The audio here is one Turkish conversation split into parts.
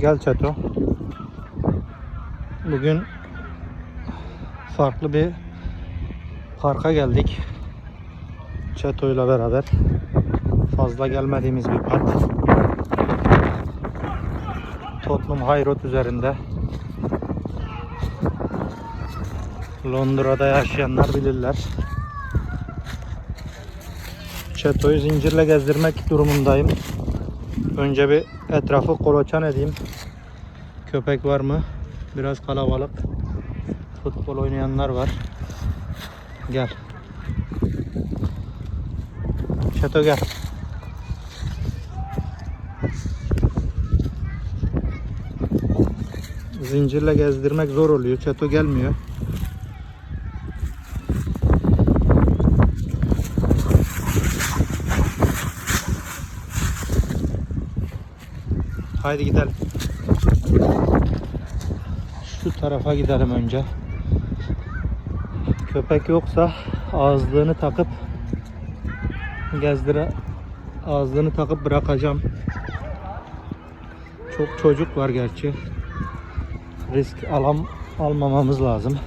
Gel Çeto. Bugün farklı bir parka geldik. Çeto ile beraber. Fazla gelmediğimiz bir park. High Road üzerinde. Londra'da yaşayanlar bilirler. Çeto'yu zincirle gezdirmek durumundayım. Önce bir etrafı kolaçan edeyim. Köpek var mı? Biraz kalabalık. Futbol oynayanlar var. Gel. Çeto gel. Zincirle gezdirmek zor oluyor. Çeto gelmiyor. Haydi gidelim. Şu tarafa gidelim önce. Köpek yoksa ağızlığını takıp gezdire ağızlığını takıp bırakacağım. Çok çocuk var gerçi. Risk alam almamamız lazım.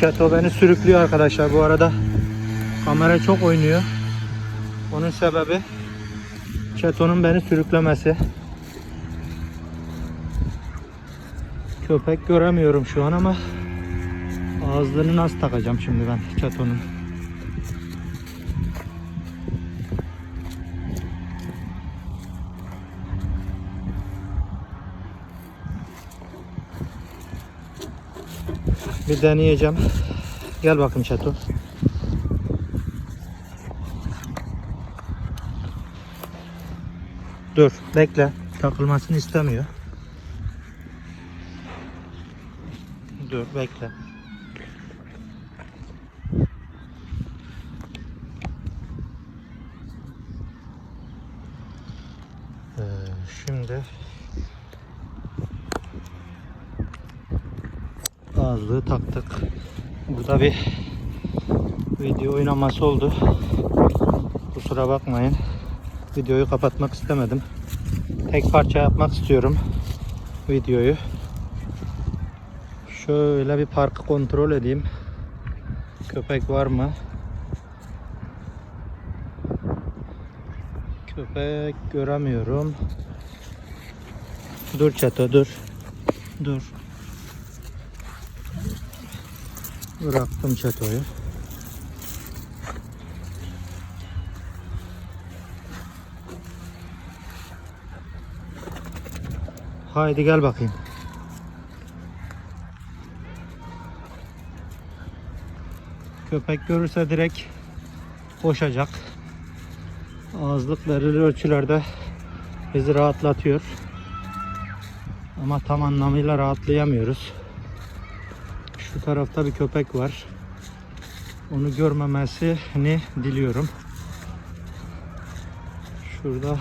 Çeto beni sürüklüyor arkadaşlar bu arada. Kamera çok oynuyor. Onun sebebi Çeto'nun beni sürüklemesi. Köpek göremiyorum şu an ama ağızlarını nasıl takacağım şimdi ben Çeto'nun. Bir deneyeceğim. Gel bakayım Çeto. Dur bekle. Takılmasını istemiyor. Dur bekle. Ee, şimdi ağızlığı taktık. Burada bir video oynaması oldu. Kusura bakmayın. Videoyu kapatmak istemedim. Tek parça yapmak istiyorum videoyu. Şöyle bir parkı kontrol edeyim. Köpek var mı? Köpek göremiyorum. Dur çato dur. Dur. Bıraktım çatoyu. Haydi gel bakayım. Köpek görürse direkt koşacak. Ağızlık belirli ölçülerde bizi rahatlatıyor. Ama tam anlamıyla rahatlayamıyoruz. Tarafta bir köpek var. Onu görmemesini diliyorum. Şurada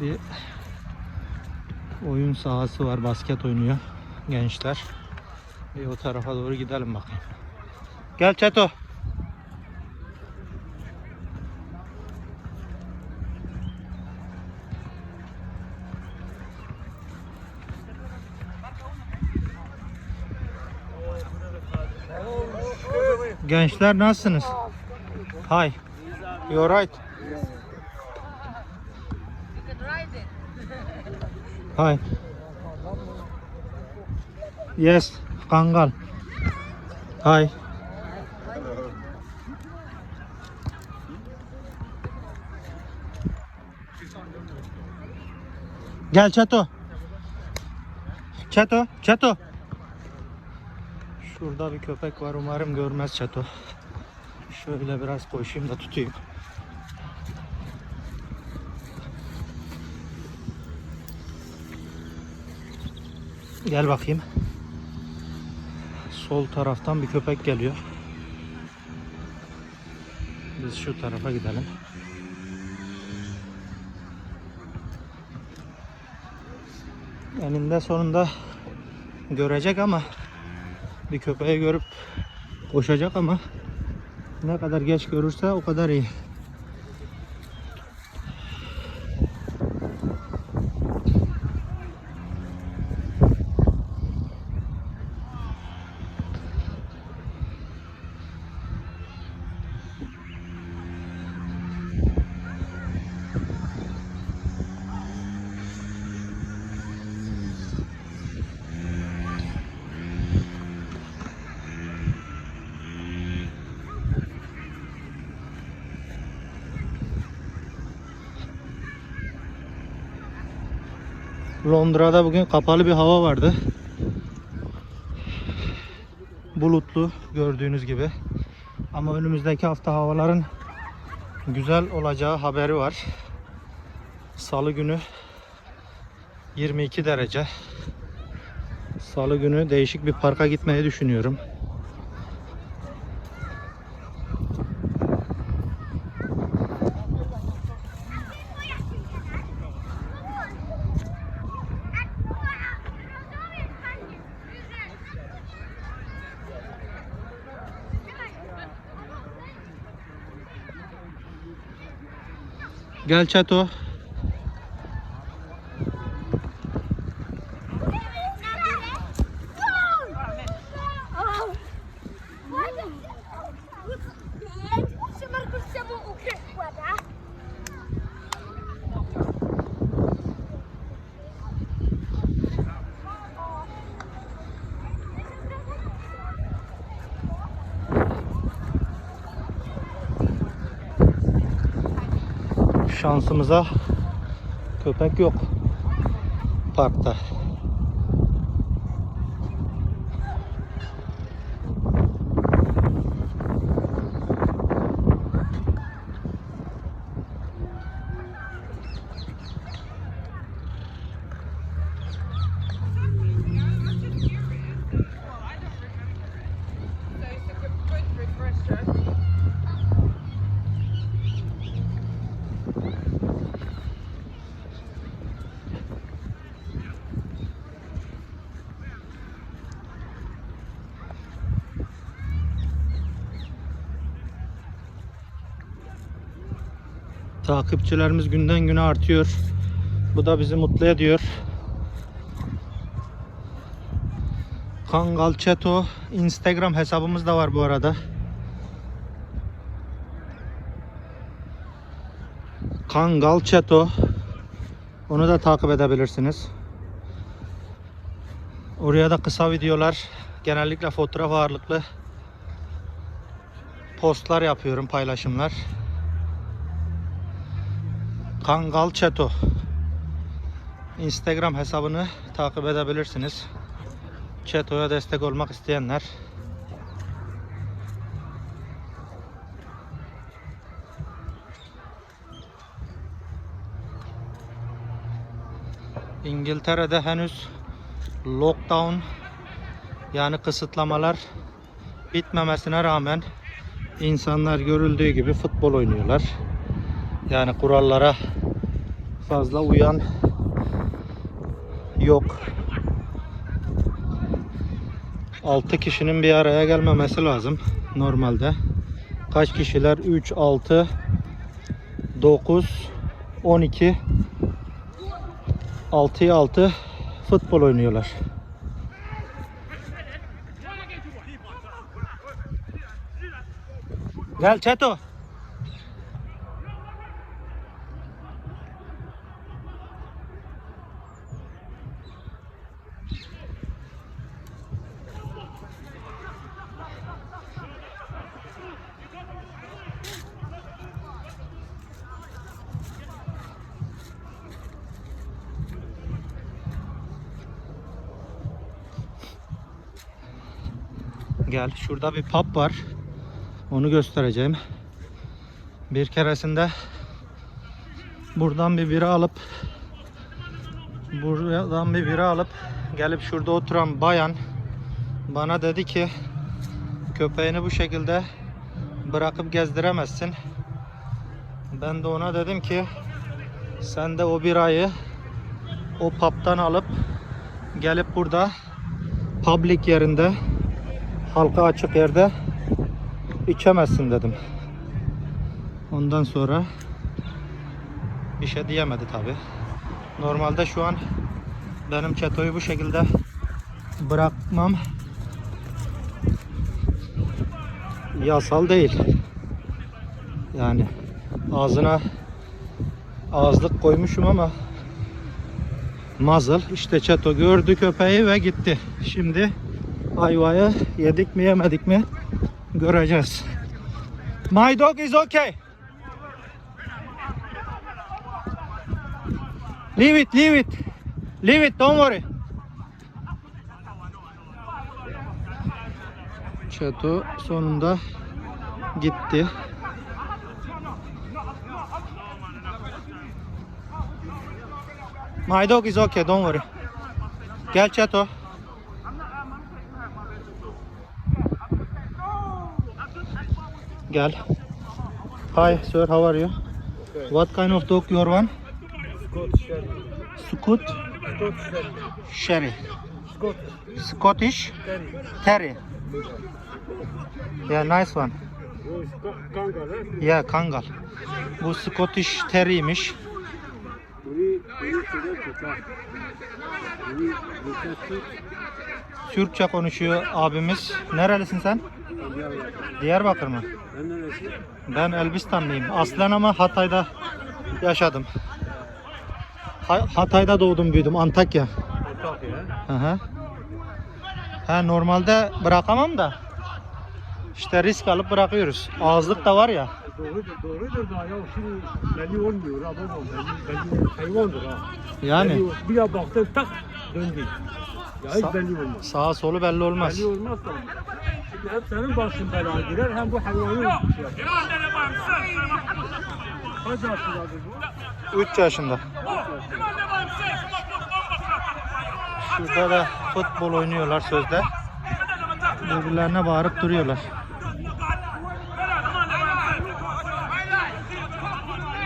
bir oyun sahası var. Basket oynuyor gençler. Bir o tarafa doğru gidelim bakayım. Gel Çeto. Gençler nasılsınız? Hi. You alright? Hi. Yes, Kangal. Hi. Gel Çato. Çato, Çato. Şurada bir köpek var umarım görmez Çato. Şöyle biraz koşayım da tutayım. Gel bakayım. Sol taraftan bir köpek geliyor. Biz şu tarafa gidelim. Eninde sonunda görecek ama bir köpeği görüp koşacak ama ne kadar geç görürse o kadar iyi. Londra'da bugün kapalı bir hava vardı. Bulutlu gördüğünüz gibi. Ama önümüzdeki hafta havaların güzel olacağı haberi var. Salı günü 22 derece. Salı günü değişik bir parka gitmeyi düşünüyorum. Gel Çeto. Şansımıza köpek yok parkta. Takipçilerimiz günden güne artıyor. Bu da bizi mutlu ediyor. Kangal Çeto Instagram hesabımız da var bu arada. Kangal Çeto onu da takip edebilirsiniz. Oraya da kısa videolar, genellikle fotoğraf ağırlıklı postlar yapıyorum, paylaşımlar. Kangal Çeto Instagram hesabını takip edebilirsiniz. Çeto'ya destek olmak isteyenler İngiltere'de henüz lockdown yani kısıtlamalar bitmemesine rağmen insanlar görüldüğü gibi futbol oynuyorlar. Yani kurallara fazla uyan yok. 6 kişinin bir araya gelmemesi lazım normalde. Kaç kişiler? 3, 6, 9, 12 6'ya 6 futbol oynuyorlar. Gel Çeto. Gel şurada bir pub var. Onu göstereceğim. Bir keresinde buradan bir bira alıp buradan bir bira alıp gelip şurada oturan bayan bana dedi ki köpeğini bu şekilde bırakıp gezdiremezsin. Ben de ona dedim ki sen de o birayı o pub'dan alıp gelip burada public yerinde halka açık yerde içemezsin dedim. Ondan sonra bir şey diyemedi tabi. Normalde şu an benim çetoyu bu şekilde bırakmam yasal değil. Yani ağzına ağızlık koymuşum ama muzzle işte çeto gördü köpeği ve gitti. Şimdi ayvayı yedik mi yemedik mi göreceğiz. My dog is okay. Leave it, leave it. Leave it, don't worry. Çeto sonunda gitti. My dog is okay, don't worry. Gel Çeto. Gel. Hi sir, how are you? What kind of dog your one? Scoot Sherry. Scottish Terry. Yeah, nice one. Yeah, Kangal. Bu Scottish Terri'ymiş. Türkçe konuşuyor abimiz. Nerelisin sen? Diyarbakır mı? Ben Elbistanlıyım. Aslen ama Hatay'da yaşadım. Ha- Hatay'da doğdum büyüdüm Antakya. Hı hı. Ha normalde bırakamam da. İşte risk alıp bırakıyoruz. Ağızlık da var ya. Doğrudur, doğrudur da ya şimdi belli olmuyor ha baba, belli, belli hayvandır ha. Yani Belli, bir ya baktın tak döndü. Ya hiç Sa- belli olmaz. sağa solu belli olmaz. Belli olmaz da. Hem senin başın belaya girer hem bu hayvanın şey yapar. Kaç yaşındadır bu? 3 yaşında. Şurada da futbol oynuyorlar sözde. Birbirlerine bağırıp duruyorlar.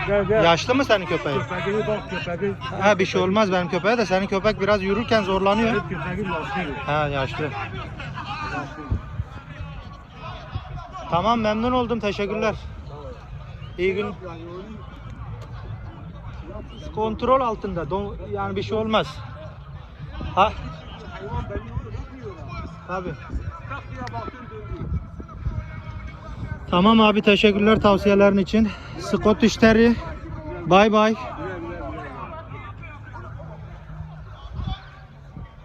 Gel gel. Yaşlı mı senin köpeğin? Köpeğine bak köpeğin. Ha bir şey olmaz benim köpeğe de senin köpek biraz yürürken zorlanıyor. Hep köpeğin lastik. Ha yaşlı. Tamam memnun oldum teşekkürler. İyi gün. Kontrol altında. Don, yani bir şey olmaz. Ha. Tabii. Tak diye baktın döndü. Tamam abi teşekkürler tavsiyelerin için. Scottish Terrier. Bye bye.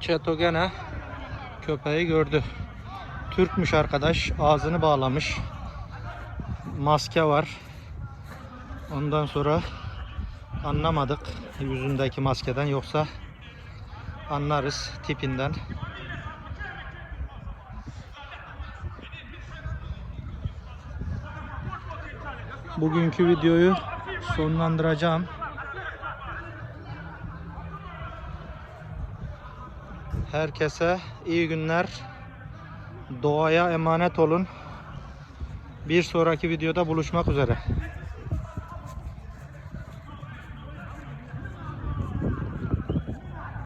Çeto gene köpeği gördü. Türkmüş arkadaş. Ağzını bağlamış. Maske var. Ondan sonra anlamadık yüzündeki maskeden yoksa anlarız tipinden. Bugünkü videoyu sonlandıracağım. Herkese iyi günler. Doğaya emanet olun. Bir sonraki videoda buluşmak üzere.